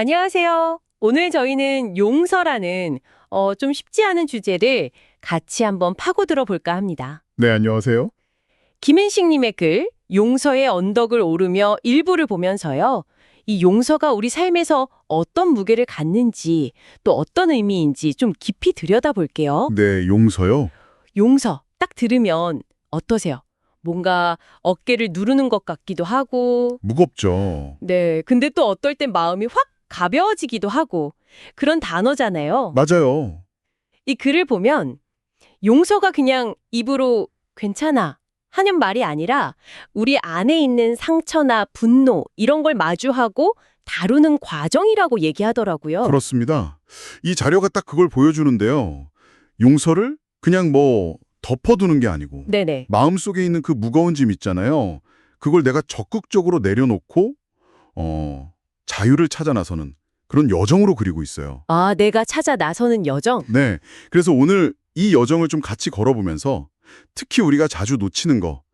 안녕하세요. 오늘 저희는 용서라는 어, 좀 쉽지 않은 주제를 같이 한번 파고들어 볼까 합니다. 네, 안녕하세요. 김은식님의 글 용서의 언덕을 오르며 일부를 보면서요. 이 용서가 우리 삶에서 어떤 무게를 갖는지 또 어떤 의미인지 좀 깊이 들여다볼게요. 네, 용서요. 용서 딱 들으면 어떠세요? 뭔가 어깨를 누르는 것 같기도 하고 무겁죠. 네, 근데 또 어떨 땐 마음이 확 가벼워지기도 하고 그런 단어잖아요. 맞아요. 이 글을 보면 용서가 그냥 입으로 괜찮아 하는 말이 아니라 우리 안에 있는 상처나 분노 이런 걸 마주하고 다루는 과정이라고 얘기하더라고요. 그렇습니다. 이 자료가 딱 그걸 보여주는데요. 용서를 그냥 뭐 덮어두는 게 아니고 네네. 마음속에 있는 그 무거운 짐 있잖아요. 그걸 내가 적극적으로 내려놓고 어, 자유를 찾아 나서는 그런 여정으로 그리고 있어요. 아, 내가 찾아 나서는 여정. 네. 그래서 오늘 이 여정을 좀 같이 걸어보면서 특히 우리가 자주 놓치는 거,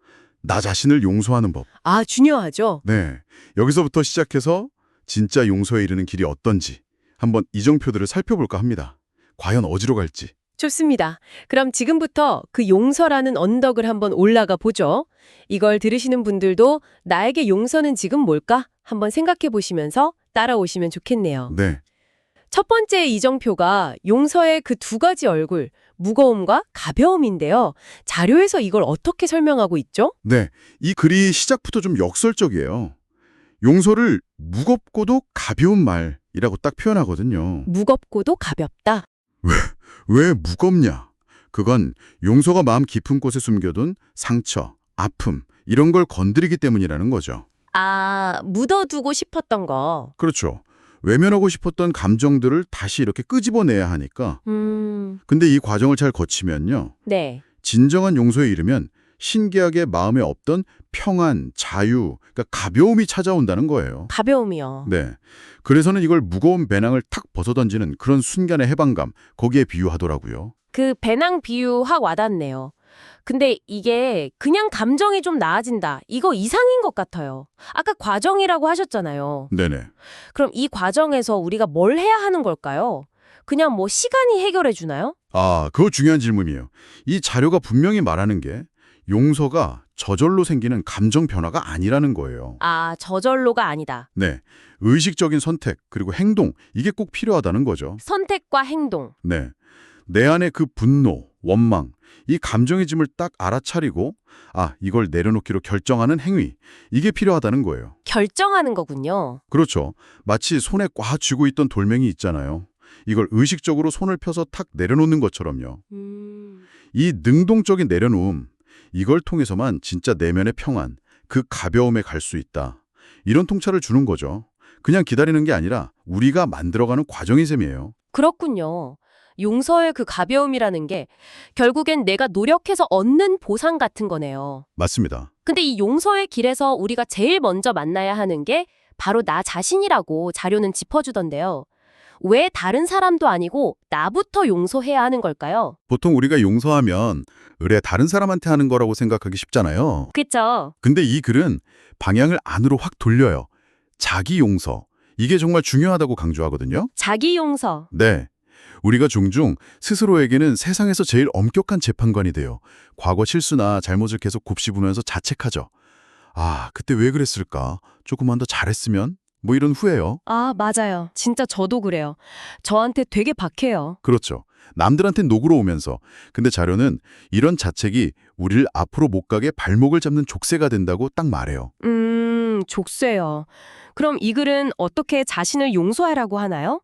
나 자신을 용서하는 법. 아, 중요하죠. 네. 여기서부터 시작해서 진짜 용서에 이르는 길이 어떤지 한번 이정표들을 살펴볼까 합니다. 과연 어디로 갈지. 좋습니다. 그럼 지금부터 그 용서라는 언덕을 한번 올라가 보죠. 이걸 들으시는 분들도 나에게 용서는 지금 뭘까? 한번 생각해 보시면서 따라오시면 좋겠네요. 네. 첫 번째 이정표가 용서의 그 두 가지 얼굴, 무거움과 가벼움인데요. 자료에서 이걸 어떻게 설명하고 있죠? 네. 이 글이 시작부터 좀 역설적이에요. 용서를 무겁고도 가벼운 말이라고 딱 표현하거든요. 무겁고도 가볍다. 왜 무겁냐? 그건 용서가 마음 깊은 곳에 숨겨둔 상처, 아픔, 이런 걸 건드리기 때문이라는 거죠. 아, 묻어두고 싶었던 거. 그렇죠. 외면하고 싶었던 감정들을 다시 이렇게 끄집어내야 하니까. 음, 근데 이 과정을 잘 거치면요. 네. 진정한 용서에 이르면 신기하게 마음에 없던 평안, 자유, 그러니까 가벼움이 찾아온다는 거예요. 가벼움이요. 네. 그래서는 이걸 무거운 배낭을 탁 벗어던지는 그런 순간의 해방감, 거기에 비유하더라고요. 그 배낭 비유 확 와닿네요. 근데 이게 그냥 감정이 좀 나아진다. 이거 이상인 것 같아요. 아까 과정이라고 하셨잖아요. 네네. 그럼 이 과정에서 우리가 뭘 해야 하는 걸까요? 그냥 뭐 시간이 해결해 주나요? 아, 그거 중요한 질문이에요. 이 자료가 분명히 말하는 게 용서가 저절로 생기는 감정 변화가 아니라는 거예요. 아, 저절로가 아니다. 네. 의식적인 선택, 그리고 행동, 이게 꼭 필요하다는 거죠. 선택과 행동. 네. 내 안에 그 분노, 원망, 이 감정의 짐을 딱 알아차리고, 아, 이걸 내려놓기로 결정하는 행위, 이게 필요하다는 거예요. 결정하는 거군요. 그렇죠. 마치 손에 꽉 쥐고 있던 돌멩이 있잖아요. 이걸 의식적으로 손을 펴서 탁 내려놓는 것처럼요. 음. 이 능동적인 내려놓음, 이걸 통해서만 진짜 내면의 평안, 그 가벼움에 갈 수 있다. 이런 통찰을 주는 거죠. 그냥 기다리는 게 아니라 우리가 만들어가는 과정이 셈이에요. 그렇군요. 용서의 그 가벼움이라는 게 결국엔 내가 노력해서 얻는 보상 같은 거네요. 맞습니다. 근데 이 용서의 길에서 우리가 제일 먼저 만나야 하는 게 바로 나 자신이라고 자료는 짚어주던데요. 왜 다른 사람도 아니고 나부터 용서해야 하는 걸까요? 보통 우리가 용서하면 의뢰 다른 사람한테 하는 거라고 생각하기 쉽잖아요. 그쵸? 근데 이 글은 방향을 안으로 확 돌려요. 자기 용서. 이게 정말 중요하다고 강조하거든요. 자기 용서. 네. 우리가 종종 스스로에게는 세상에서 제일 엄격한 재판관이 돼요. 과거 실수나 잘못을 계속 곱씹으면서 자책하죠. 아, 그때 왜 그랬을까? 조금만 더 잘했으면? 뭐 이런 후회요. 아, 맞아요. 진짜 저도 그래요. 저한테 되게 박해요. 그렇죠. 남들한테 녹으러 오면서. 근데 자료는 이런 자책이 우리를 앞으로 못 가게 발목을 잡는 족쇄가 된다고 딱 말해요. 음, 족쇄요. 그럼 이 글은 어떻게 자신을 용서하라고 하나요?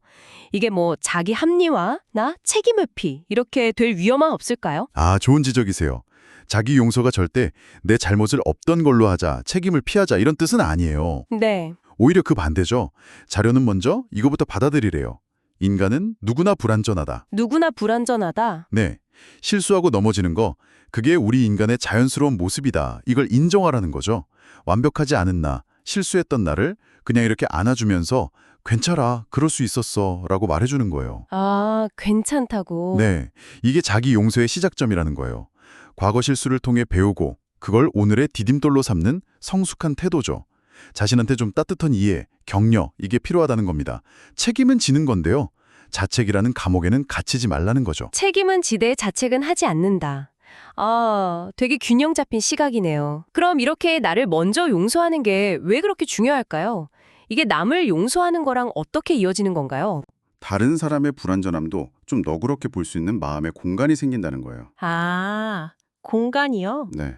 이게 뭐 자기 합리화나 책임 회피 이렇게 될 위험은 없을까요? 아, 좋은 지적이세요. 자기 용서가 절대 내 잘못을 없던 걸로 하자, 책임을 피하자 이런 뜻은 아니에요. 네. 오히려 그 반대죠. 자료는 먼저 이거부터 받아들이래요. 인간은 누구나 불완전하다. 누구나 불완전하다. 네. 실수하고 넘어지는 거, 그게 우리 인간의 자연스러운 모습이다. 이걸 인정하라는 거죠. 완벽하지 않은 나, 실수했던 나를 그냥 이렇게 안아주면서 괜찮아, 그럴 수 있었어 라고 말해주는 거예요. 아, 괜찮다고. 네. 이게 자기 용서의 시작점이라는 거예요. 과거 실수를 통해 배우고 그걸 오늘의 디딤돌로 삼는 성숙한 태도죠. 자신한테 좀 따뜻한 이해, 격려 이게 필요하다는 겁니다. 책임은 지는 건데요. 자책이라는 감옥에는 갇히지 말라는 거죠. 책임은 지되 자책은 하지 않는다. 아, 되게 균형 잡힌 시각이네요. 그럼 이렇게 나를 먼저 용서하는 게 왜 그렇게 중요할까요? 이게 남을 용서하는 거랑 어떻게 이어지는 건가요? 다른 사람의 불완전함도 좀 너그럽게 볼 수 있는 마음의 공간이 생긴다는 거예요. 아, 공간이요? 네.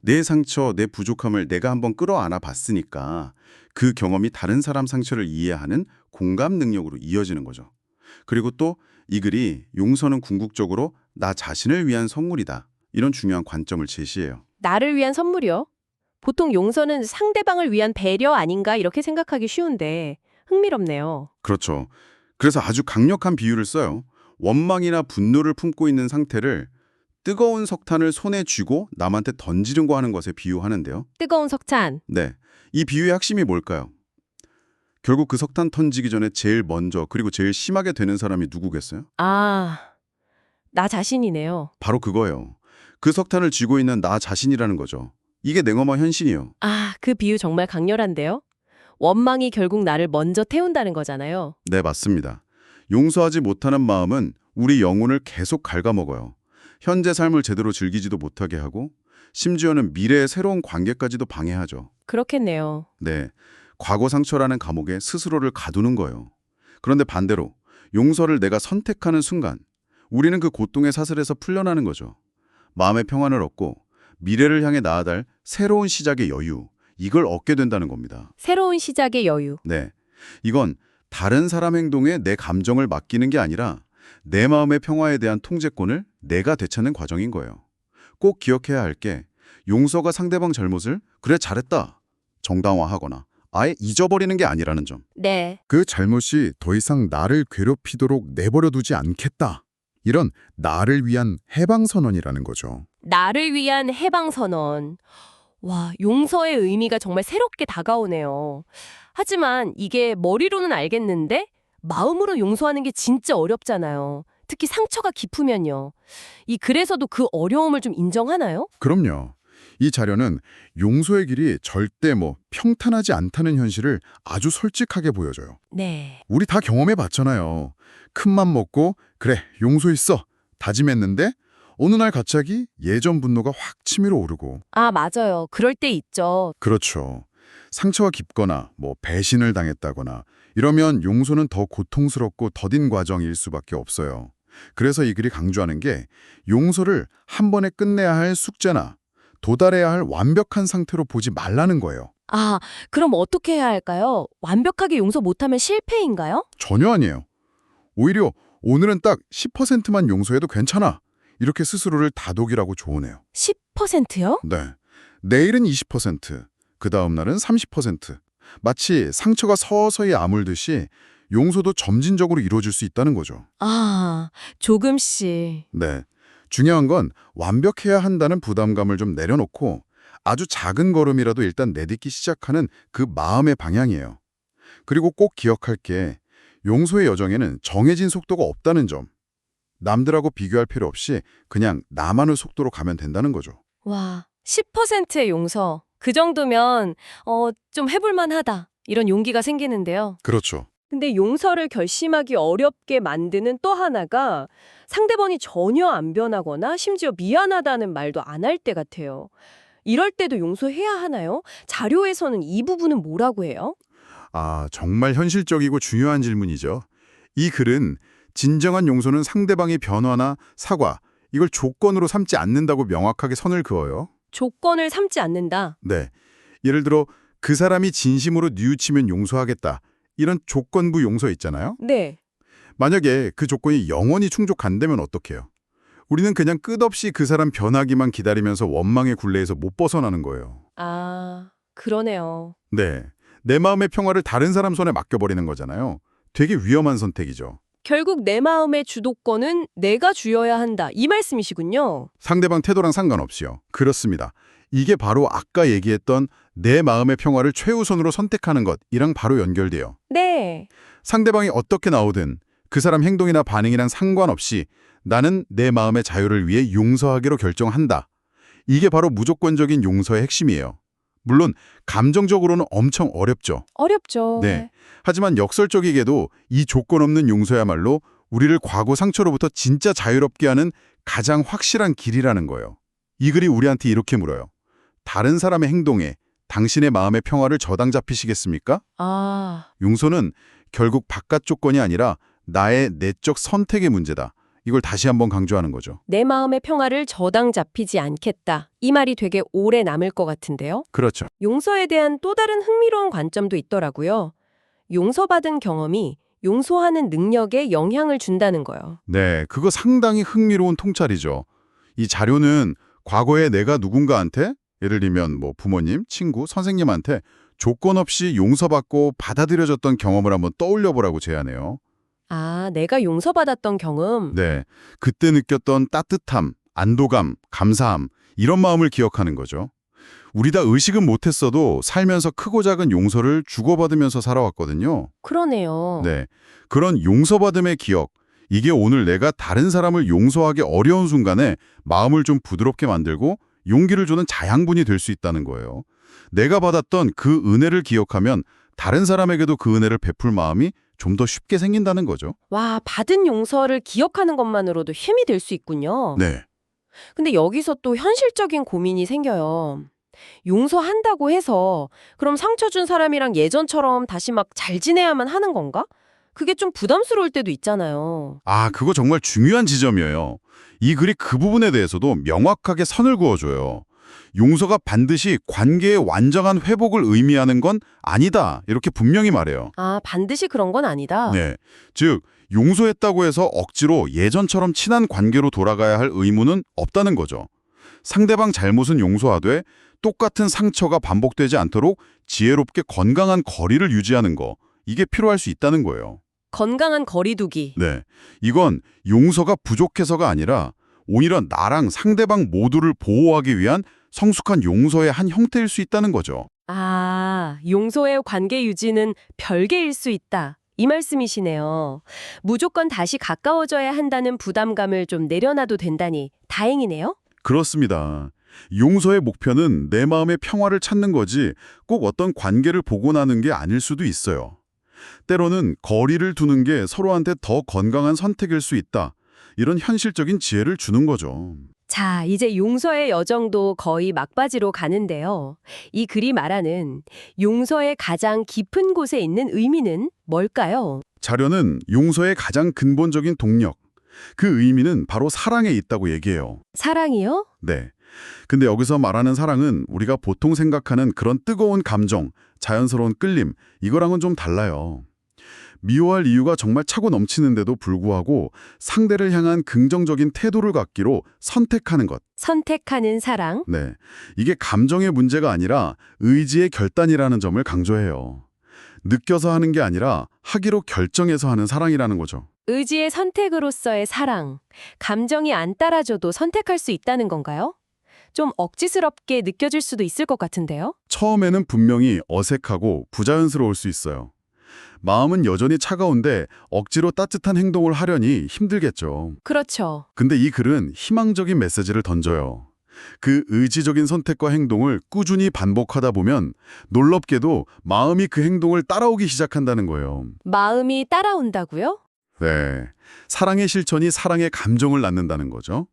내 상처, 내 부족함을 내가 한번 끌어안아 봤으니까 그 경험이 다른 사람 상처를 이해하는 공감 능력으로 이어지는 거죠. 그리고 또 이 글이 용서는 궁극적으로 나 자신을 위한 선물이다. 이런 중요한 관점을 제시해요. 나를 위한 선물이요? 보통 용서는 상대방을 위한 배려 아닌가 이렇게 생각하기 쉬운데 흥미롭네요. 그렇죠. 그래서 아주 강력한 비유를 써요. 원망이나 분노를 품고 있는 상태를 뜨거운 석탄을 손에 쥐고 남한테 던지는 거 하는 것에 비유하는데요. 뜨거운 석탄. 네. 이 비유의 핵심이 뭘까요? 결국 그 석탄 던지기 전에 제일 먼저 그리고 제일 심하게 되는 사람이 누구겠어요? 아, 나 자신이네요. 바로 그거예요. 그 석탄을 쥐고 있는 나 자신이라는 거죠. 이게 냉엄한 현실이에요. 아, 그 비유 정말 강렬한데요? 원망이 결국 나를 먼저 태운다는 거잖아요. 네, 맞습니다. 용서하지 못하는 마음은 우리 영혼을 계속 갉아먹어요. 현재 삶을 제대로 즐기지도 못하게 하고 심지어는 미래의 새로운 관계까지도 방해하죠. 그렇겠네요. 네, 과거 상처라는 감옥에 스스로를 가두는 거예요. 그런데 반대로 용서를 내가 선택하는 순간 우리는 그 고통의 사슬에서 풀려나는 거죠. 마음의 평안을 얻고 미래를 향해 나아갈 새로운 시작의 여유, 이걸 얻게 된다는 겁니다. 새로운 시작의 여유. 네, 이건 다른 사람 행동에 내 감정을 맡기는 게 아니라 내 마음의 평화에 대한 통제권을 내가 되찾는 과정인 거예요. 꼭 기억해야 할 게 용서가 상대방 잘못을 그래 잘했다 정당화하거나 아예 잊어버리는 게 아니라는 점. 네. 그 잘못이 더 이상 나를 괴롭히도록 내버려 두지 않겠다. 이런 나를 위한 해방선언이라는 거죠. 나를 위한 해방선언. 와, 용서의 의미가 정말 새롭게 다가오네요. 하지만 이게 머리로는 알겠는데 마음으로 용서하는 게 진짜 어렵잖아요. 특히 상처가 깊으면요. 이 글에서도 그 어려움을 좀 인정하나요? 그럼요. 이 자료는 용서의 길이 절대 뭐 평탄하지 않다는 현실을 아주 솔직하게 보여줘요. 네. 우리 다 경험해 봤잖아요. 큰 맘 먹고 그래 용서했어 다짐했는데 어느 날 갑자기 예전 분노가 확 치밀어 오르고 아, 맞아요. 그럴 때 있죠. 그렇죠. 상처가 깊거나 뭐 배신을 당했다거나 이러면 용서는 더 고통스럽고 더딘 과정일 수밖에 없어요. 그래서 이 글이 강조하는 게 용서를 한 번에 끝내야 할 숙제나 도달해야 할 완벽한 상태로 보지 말라는 거예요. 아, 그럼 어떻게 해야 할까요? 완벽하게 용서 못하면 실패인가요? 전혀 아니에요. 오히려 오늘은 딱 10%만 용서해도 괜찮아. 이렇게 스스로를 다독이라고 조언해요. 10%요? 네. 내일은 20%, 그 다음 날은 30%. 마치 상처가 서서히 아물듯이 용서도 점진적으로 이루어질 수 있다는 거죠. 아, 조금씩. 네. 중요한 건 완벽해야 한다는 부담감을 좀 내려놓고 아주 작은 걸음이라도 일단 내딛기 시작하는 그 마음의 방향이에요. 그리고 꼭 기억할 게 용서의 여정에는 정해진 속도가 없다는 점. 남들하고 비교할 필요 없이 그냥 나만의 속도로 가면 된다는 거죠. 와, 10%의 용서. 그 정도면 어, 좀 해볼 만 하다. 이런 용기가 생기는데요. 그렇죠. 근데 용서를 결심하기 어렵게 만드는 또 하나가 상대방이 전혀 안 변하거나 심지어 미안하다는 말도 안 할 때 같아요. 이럴 때도 용서해야 하나요? 자료에서는 이 부분은 뭐라고 해요? 아, 정말 현실적이고 중요한 질문이죠. 이 글은 진정한 용서는 상대방의 변화나 사과, 이걸 조건으로 삼지 않는다고 명확하게 선을 그어요. 조건을 삼지 않는다. 네. 예를 들어 그 사람이 진심으로 뉘우치면 용서하겠다. 이런 조건부 용서 있잖아요. 네. 만약에 그 조건이 영원히 충족한다면 어떡해요? 우리는 그냥 끝없이 그 사람 변하기만 기다리면서 원망의 굴레에서 못 벗어나는 거예요. 아, 그러네요. 네. 내 마음의 평화를 다른 사람 손에 맡겨버리는 거잖아요. 되게 위험한 선택이죠. 결국 내 마음의 주도권은 내가 쥐어야 한다. 이 말씀이시군요. 상대방 태도랑 상관없이요. 그렇습니다. 이게 바로 아까 얘기했던 내 마음의 평화를 최우선으로 선택하는 것이랑 바로 연결돼요. 네. 상대방이 어떻게 나오든 그 사람 행동이나 반응이랑 상관없이 나는 내 마음의 자유를 위해 용서하기로 결정한다. 이게 바로 무조건적인 용서의 핵심이에요. 물론 감정적으로는 엄청 어렵죠. 어렵죠. 네. 하지만 역설적이게도 이 조건 없는 용서야말로 우리를 과거 상처로부터 진짜 자유롭게 하는 가장 확실한 길이라는 거예요. 이 글이 우리한테 이렇게 물어요. 다른 사람의 행동에 당신의 마음의 평화를 저당 잡히시겠습니까? 아, 용서는 결국 바깥 조건이 아니라 나의 내적 선택의 문제다. 이걸 다시 한번 강조하는 거죠. 내 마음의 평화를 저당 잡히지 않겠다. 이 말이 되게 오래 남을 것 같은데요. 그렇죠. 용서에 대한 또 다른 흥미로운 관점도 있더라고요. 용서받은 경험이 용서하는 능력에 영향을 준다는 거예요. 네, 그거 상당히 흥미로운 통찰이죠. 이 자료는 과거에 내가 누군가한테 예를 들면 뭐 부모님, 친구, 선생님한테 조건 없이 용서받고 받아들여졌던 경험을 한번 떠올려 보라고 제안해요. 아, 내가 용서받았던 경험. 네, 그때 느꼈던 따뜻함, 안도감, 감사함 이런 마음을 기억하는 거죠. 우리 다 의식은 못했어도 살면서 크고 작은 용서를 주고받으면서 살아왔거든요. 그러네요. 네, 그런 용서받음의 기억, 이게 오늘 내가 다른 사람을 용서하기 어려운 순간에 마음을 좀 부드럽게 만들고 용기를 주는 자양분이 될 수 있다는 거예요. 내가 받았던 그 은혜를 기억하면 다른 사람에게도 그 은혜를 베풀 마음이 좀 더 쉽게 생긴다는 거죠. 와, 받은 용서를 기억하는 것만으로도 힘이 될 수 있군요. 네, 근데 여기서 또 현실적인 고민이 생겨요. 용서한다고 해서 그럼 상처 준 사람이랑 예전처럼 다시 막 잘 지내야만 하는 건가? 그게 좀 부담스러울 때도 있잖아요. 아, 그거 정말 중요한 지점이에요. 이 글이 그 부분에 대해서도 명확하게 선을 그어줘요. 용서가 반드시 관계의 완전한 회복을 의미하는 건 아니다. 이렇게 분명히 말해요. 아, 반드시 그런 건 아니다. 네. 즉, 용서했다고 해서 억지로 예전처럼 친한 관계로 돌아가야 할 의무는 없다는 거죠. 상대방 잘못은 용서하되 똑같은 상처가 반복되지 않도록 지혜롭게 건강한 거리를 유지하는 거. 이게 필요할 수 있다는 거예요. 건강한 거리두기. 네. 이건 용서가 부족해서가 아니라 오히려 나랑 상대방 모두를 보호하기 위한 성숙한 용서의 한 형태일 수 있다는 거죠. 아, 용서의 관계 유지는 별개일 수 있다. 이 말씀이시네요. 무조건 다시 가까워져야 한다는 부담감을 좀 내려놔도 된다니 다행이네요. 그렇습니다. 용서의 목표는 내 마음의 평화를 찾는 거지 꼭 어떤 관계를 나는 게 아닐 수도 있어요. 때로는 거리를 두는 게 서로한테 더 건강한 선택일 수 있다. 이런 현실적인 지혜를 주는 거죠. 자, 이제 용서의 여정도 거의 막바지로 가는데요. 이 글이 말하는 용서의 가장 깊은 곳에 있는 의미는 뭘까요? 자료는 용서의 가장 근본적인 동력, 그 의미는 바로 사랑에 있다고 얘기해요. 사랑이요? 네. 근데 여기서 말하는 사랑은 우리가 보통 생각하는 그런 뜨거운 감정, 자연스러운 끌림, 이거랑은 좀 달라요. 미워할 이유가 정말 차고 넘치는데도 불구하고 상대를 향한 긍정적인 태도를 갖기로 선택하는 것. 선택하는 사랑. 네. 이게 감정의 문제가 아니라 의지의 결단이라는 점을 강조해요. 느껴서 하는 게 아니라 하기로 결정해서 하는 사랑이라는 거죠. 의지의 선택으로서의 사랑. 감정이 안 따라줘도 선택할 수 있다는 건가요? 좀 억지스럽게 느껴질 수도 있을 것 같은데요? 처음에는 분명히 어색하고 부자연스러울 수 있어요. 마음은 여전히 차가운데 억지로 따뜻한 행동을 하려니 힘들겠죠. 그렇죠. 근데 이 글은 희망적인 메시지를 던져요. 그 의지적인 선택과 행동을 꾸준히 반복하다 보면 놀랍게도 마음이 그 행동을 따라오기 시작한다는 거예요. 마음이 따라온다고요? 네. 사랑의 실천이 사랑의 감정을 낳는다는 거죠.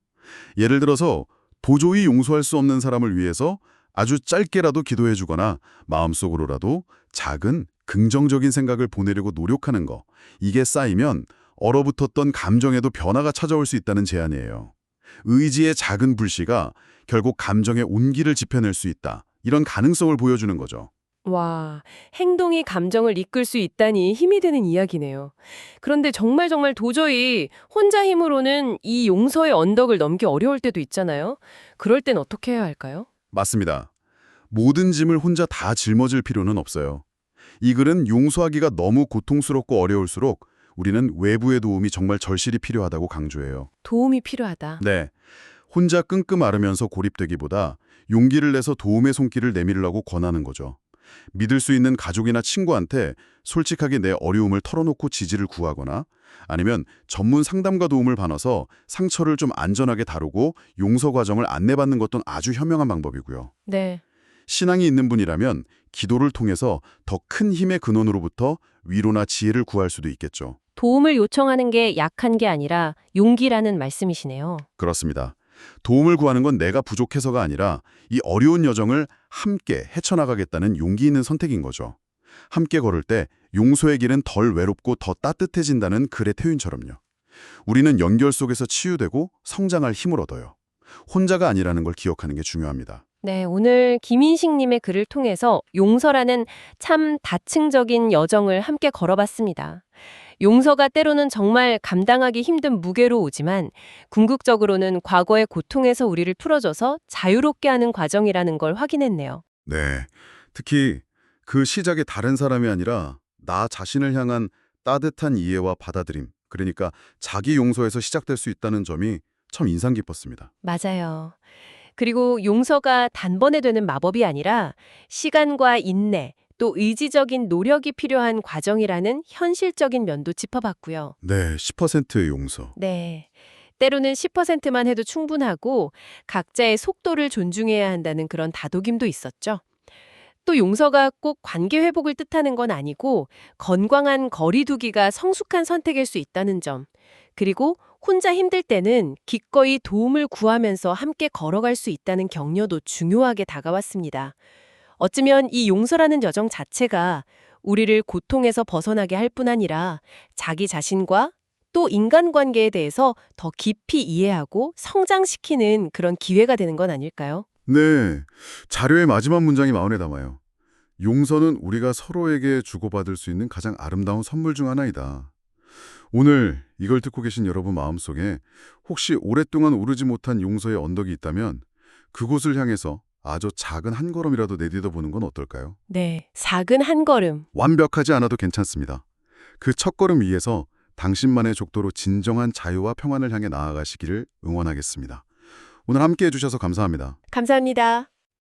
예를 들어서 도저히 용서할 수 없는 사람을 위해서 아주 짧게라도 기도해 주거나 마음속으로라도 작은 긍정적인 생각을 보내려고 노력하는 거. 이게 쌓이면 얼어붙었던 감정에도 변화가 찾아올 수 있다는 제안이에요. 의지의 작은 불씨가 결국 감정의 온기를 지펴낼 수 있다. 이런 가능성을 보여주는 거죠. 와, 행동이 감정을 이끌 수 있다니 힘이 되는 이야기네요. 그런데 정말 정말 도저히 혼자 힘으로는 이 용서의 언덕을 넘기 어려울 때도 있잖아요. 그럴 땐 어떻게 해야 할까요? 맞습니다. 모든 짐을 혼자 다 짊어질 필요는 없어요. 이 글은 용서하기가 너무 고통스럽고 어려울수록 우리는 외부의 도움이 정말 절실히 필요하다고 강조해요. 도움이 필요하다. 네. 혼자 끙끙 앓으면서 고립되기보다 용기를 내서 도움의 손길을 내밀라고 권하는 거죠. 믿을 수 있는 가족이나 친구한테 솔직하게 내 어려움을 털어놓고 지지를 구하거나 아니면 전문 상담가 도움을 받아서 상처를 좀 안전하게 다루고 용서 과정을 안내받는 것도 아주 현명한 방법이고요. 네. 신앙이 있는 분이라면 기도를 통해서 더 큰 힘의 근원으로부터 위로나 지혜를 구할 수도 있겠죠. 도움을 요청하는 게 약한 게 아니라 용기라는 말씀이시네요. 그렇습니다. 도움을 구하는 건 내가 부족해서가 아니라 이 어려운 여정을 함께 헤쳐나가겠다는 용기 있는 선택인 거죠. 함께 걸을 때 용서의 길은 덜 외롭고 더 따뜻해진다는 글의 태윤처럼요. 우리는 연결 속에서 치유되고 성장할 힘을 얻어요. 혼자가 아니라는 걸 기억하는 게 중요합니다. 네, 오늘 김인식님의 글을 통해서 용서라는 참 다층적인 여정을 함께 걸어봤습니다. 용서가 때로는 정말 감당하기 힘든 무게로 오지만 궁극적으로는 과거의 고통에서 우리를 풀어줘서 자유롭게 하는 과정이라는 걸 확인했네요. 네. 특히 그 시작이 다른 사람이 아니라 나 자신을 향한 따뜻한 이해와 받아들임, 그러니까 자기 용서에서 시작될 수 있다는 점이 참 인상 깊었습니다. 맞아요. 그리고 용서가 단번에 되는 마법이 아니라 시간과 인내, 또 의지적인 노력이 필요한 과정이라는 현실적인 면도 짚어봤고요. 네, 10%의 용서. 네. 때로는 10%만 해도 충분하고 각자의 속도를 존중해야 한다는 그런 다독임도 있었죠. 또 용서가 꼭 관계 회복을 뜻하는 건 아니고 건강한 거리두기가 성숙한 선택일 수 있다는 점. 그리고 혼자 힘들 때는 기꺼이 도움을 구하면서 함께 걸어갈 수 있다는 격려도 중요하게 다가왔습니다. 어쩌면 이 용서라는 여정 자체가 우리를 고통에서 벗어나게 할 뿐 아니라 자기 자신과 또 인간관계에 대해서 더 깊이 이해하고 성장시키는 그런 기회가 되는 건 아닐까요? 네, 자료의 마지막 문장이 마음에 담아요. 용서는 우리가 서로에게 주고받을 수 있는 가장 아름다운 선물 중 하나이다. 오늘 이걸 듣고 계신 여러분 마음속에 혹시 오랫동안 오르지 못한 용서의 언덕이 있다면 그곳을 향해서 아주 작은 한 걸음이라도 내딛어 보는 건 어떨까요? 네. 작은 한 걸음. 완벽하지 않아도 괜찮습니다. 그 첫 걸음 위에서 당신만의 족도로 진정한 자유와 평안을 향해 나아가시기를 응원하겠습니다. 오늘 함께 해 주셔서 감사합니다. 감사합니다.